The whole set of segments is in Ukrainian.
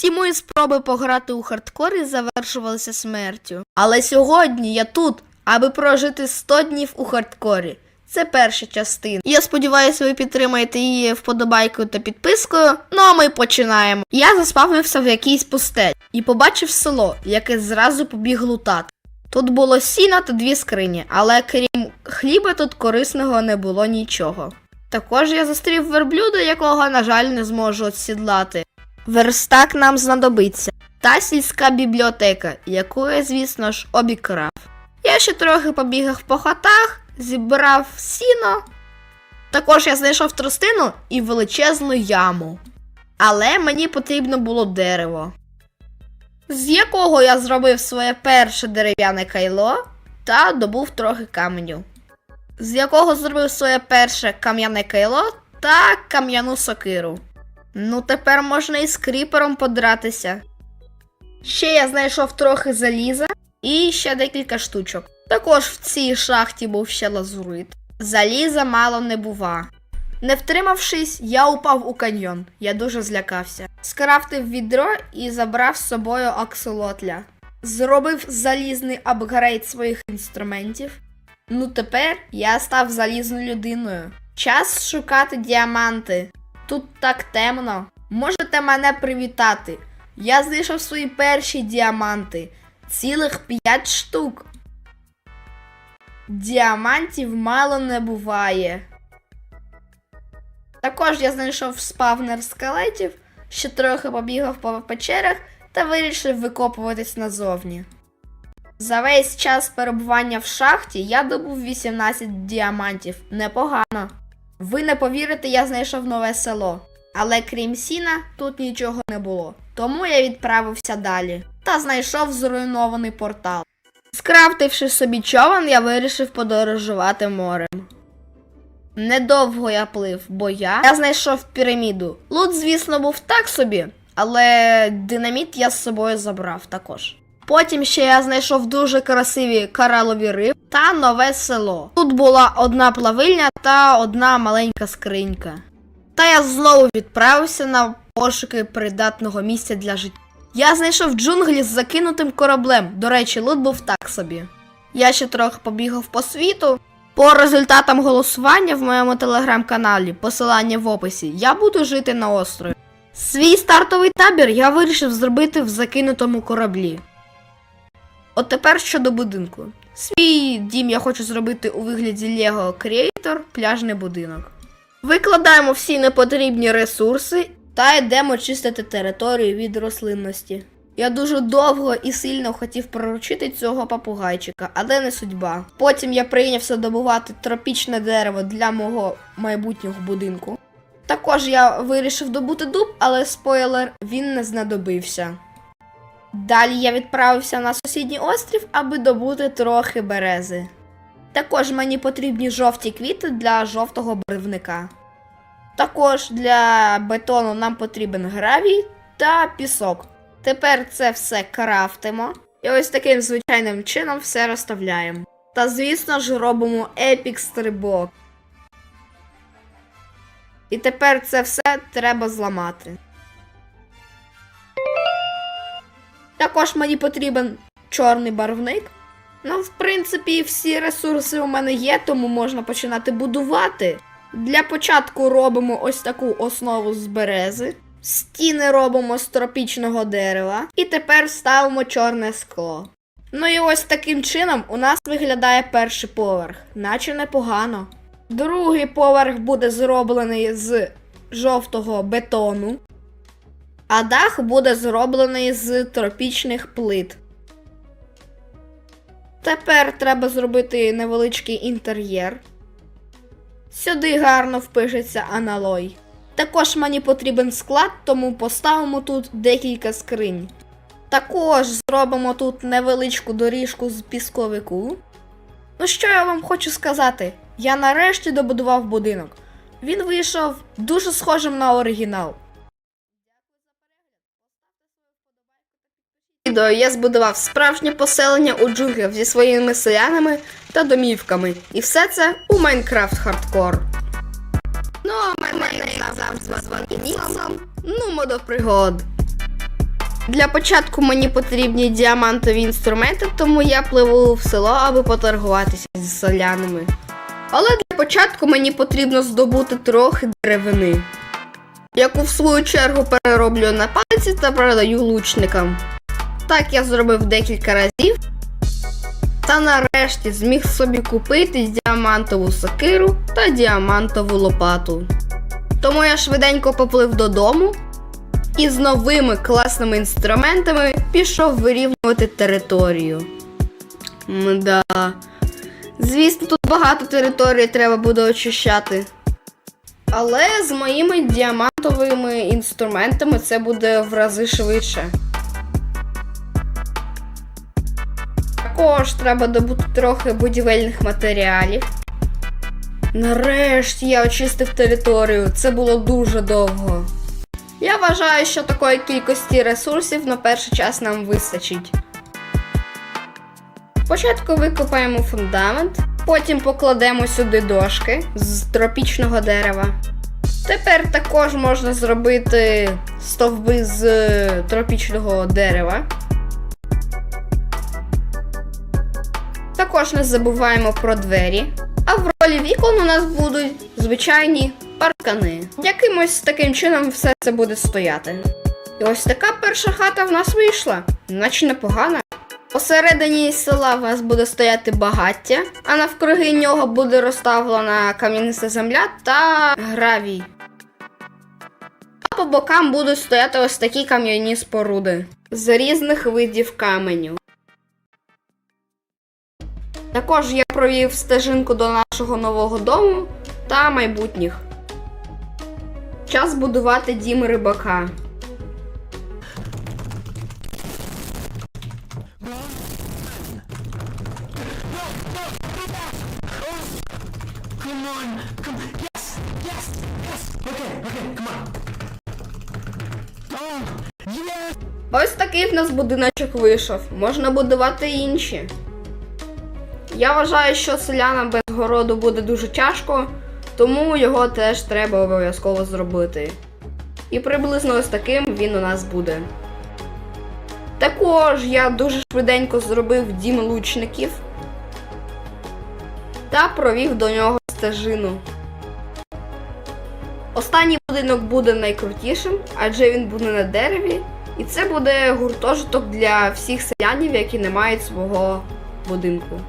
Всі мої спроби пограти у хардкорі завершувалися смертю. Але сьогодні я тут, аби прожити 100 днів у хардкорі. Це перша частина. Я сподіваюся, ви підтримаєте її вподобайкою та підпискою. Ну а ми починаємо. Я заспавнився в якійсь пустелі і побачив село, яке зразу побіг лутати. Тут було сіно та дві скрині, але крім хліба тут корисного не було нічого. Також я зустрів верблюда, якого, на жаль, не зможу осідлати. Верстак нам знадобиться. Та сільська бібліотека, яку я, звісно ж, обікрав. Я ще трохи побігав по хатах, зібрав сіно. Також я знайшов тростину і величезну яму. Але мені потрібно було дерево, з якого я зробив своє перше дерев'яне кайло та добув трохи каменю. З якого зробив своє перше кам'яне кайло та кам'яну сокиру. Ну, тепер можна і з кріпером подратися. Ще я знайшов трохи заліза і ще декілька штучок. Також в цій шахті був ще лазурит. Заліза мало не бува. Не втримавшись, я упав у каньйон. Я дуже злякався. Скрафтив відро і забрав з собою аксолотля. Зробив залізний апгрейд своїх інструментів. Ну тепер я став залізною людиною. Час шукати діаманти. Тут так темно. Можете мене привітати. Я знайшов свої перші діаманти. Цілих 5 штук. Діамантів мало не буває. Також я знайшов спавнер скелетів, ще трохи побігав по печерах та вирішив викопуватись назовні. За весь час перебування в шахті я добув 18 діамантів. Непогано. Ви не повірите, я знайшов нове село. Але крім сіна, тут нічого не було. Тому я відправився далі та знайшов зруйнований портал. Скрафтивши собі човен, я вирішив подорожувати морем. Недовго я плив, бо я, я знайшов піраміду. Лут, звісно, був так собі, але динаміт я з собою забрав також. Потім ще я знайшов дуже красиві коралові риб та нове село. Тут була одна плавильня та одна маленька скринька. Та я знову відправився на пошуки придатного місця для життя. Я знайшов джунглі з закинутим кораблем. До речі, лут був так собі. Я ще трохи побігав по світу. По результатам голосування в моєму телеграм-каналі, посилання в описі, я буду жити на острові. Свій стартовий табір я вирішив зробити в закинутому кораблі. От тепер щодо будинку. Свій дім я хочу зробити у вигляді Lego Creator пляжний будинок. Викладаємо всі непотрібні ресурси та йдемо чистити територію від рослинності. Я дуже довго і сильно хотів приручити цього попугайчика, але не судьба. Потім я прийнявся добувати тропічне дерево для мого майбутнього будинку. Також я вирішив добути дуб, але спойлер, він не знадобився. Далі я відправився на сусідній острів, аби добути трохи берези. Також мені потрібні жовті квіти для жовтого барвника. Також для бетону нам потрібен гравій та пісок. Тепер це все крафтимо. І ось таким звичайним чином все розставляємо. Та звісно ж робимо епік стрибок. І тепер це все треба зламати. Також мені потрібен чорний барвник. Ну, в принципі, всі ресурси у мене є, тому можна починати будувати. Для початку робимо ось таку основу з берези. Стіни робимо з тропічного дерева. І тепер ставимо чорне скло. Ну і ось таким чином у нас виглядає перший поверх, наче непогано. Другий поверх буде зроблений з жовтого бетону, а дах буде зроблений з тропічних плит. Тепер треба зробити невеличкий інтер'єр. Сюди гарно впишеться аналой. Також мені потрібен склад, тому поставимо тут декілька скринь. Також зробимо тут невеличку доріжку з пісковику. Ну що я вам хочу сказати? Я нарешті добудував будинок. Він вийшов дуже схожим на оригінал. Відео я збудував справжнє поселення у джунглях зі своїми селянами та домівками. І все це у Майнкрафт Хардкор. Ну, а мене завжди Ніксон. Ну, до пригод. Для початку мені потрібні діамантові інструменти, тому я пливу в село, аби поторгуватися зі селянами. Але для початку мені потрібно здобути трохи деревини, яку в свою чергу перероблю на палиці та продаю лучникам. Так я зробив декілька разів. Та нарешті зміг собі купити діамантову сокиру та діамантову лопату. Тому я швиденько поплив додому і з новими класними інструментами пішов вирівнювати територію. Мда. Звісно, тут багато території треба буде очищати. Але з моїми діамантовими інструментами це буде в рази швидше. Також треба добути трохи будівельних матеріалів. Нарешті я очистив територію. Це було дуже довго. Я вважаю, що такої кількості ресурсів на перший час нам вистачить. Спочатку викопаємо фундамент, потім покладемо сюди дошки з тропічного дерева. Тепер також можна зробити стовби з е, тропічного дерева. Також не забуваємо про двері. А в ролі вікон у нас будуть звичайні паркани. Якимось таким чином все це буде стояти. І ось така перша хата в нас вийшла, наче непогана. Посередині села в нас буде стояти багаття, а навкруги нього буде розставлена кам'яниста земля та гравій. А по бокам будуть стояти ось такі кам'яні споруди з різних видів каменю. Також я провів стежинку до нашого нового дому та майбутніх. Час будувати дім рибака. Ось такий в нас будиночок вийшов. Можна будувати інші. Я вважаю, що селянам без городу буде дуже тяжко, тому його теж треба обов'язково зробити. І приблизно ось таким він у нас буде. Також я дуже швиденько зробив дім лучників та провів до нього стежину. Останній будинок буде найкрутішим, адже він буде на дереві, і це буде гуртожиток для всіх селянів, які не мають свого будинку.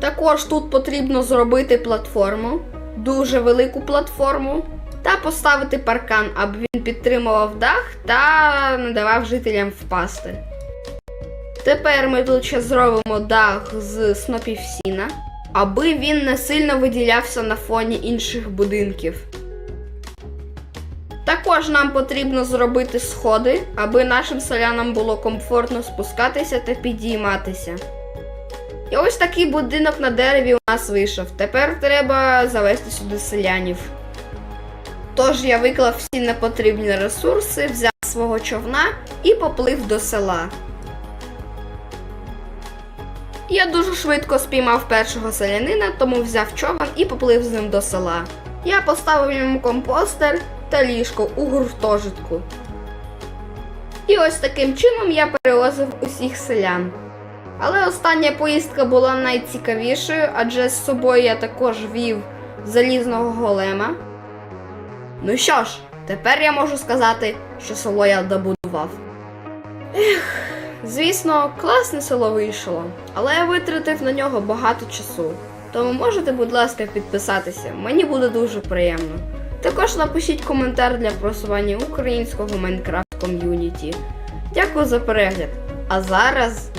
Також тут потрібно зробити платформу, дуже велику платформу, та поставити паркан, аби він підтримував дах та не давав жителям впасти. Тепер ми тут ще зробимо дах з снопів сіна, аби він не сильно виділявся на фоні інших будинків. Також нам потрібно зробити сходи, аби нашим селянам було комфортно спускатися та підійматися. І ось такий будинок на дереві у нас вийшов. Тепер треба завести сюди селянів. Тож я виклав всі непотрібні ресурси, взяв свого човна і поплив до села. Я дуже швидко спіймав першого селянина, тому взяв човен і поплив з ним до села. Я поставив йому компостер та ліжко у гуртожитку. І ось таким чином я перевозив усіх селян. Але остання поїздка була найцікавішою, адже з собою я також вів залізного голема. Ну що ж, тепер я можу сказати, що село я добудував. Ех, звісно, класне село вийшло, але я витратив на нього багато часу. Тому можете, будь ласка, підписатися, мені буде дуже приємно. Також напишіть коментар для просування українського Майнкрафт ком'юніті. Дякую за перегляд. А зараз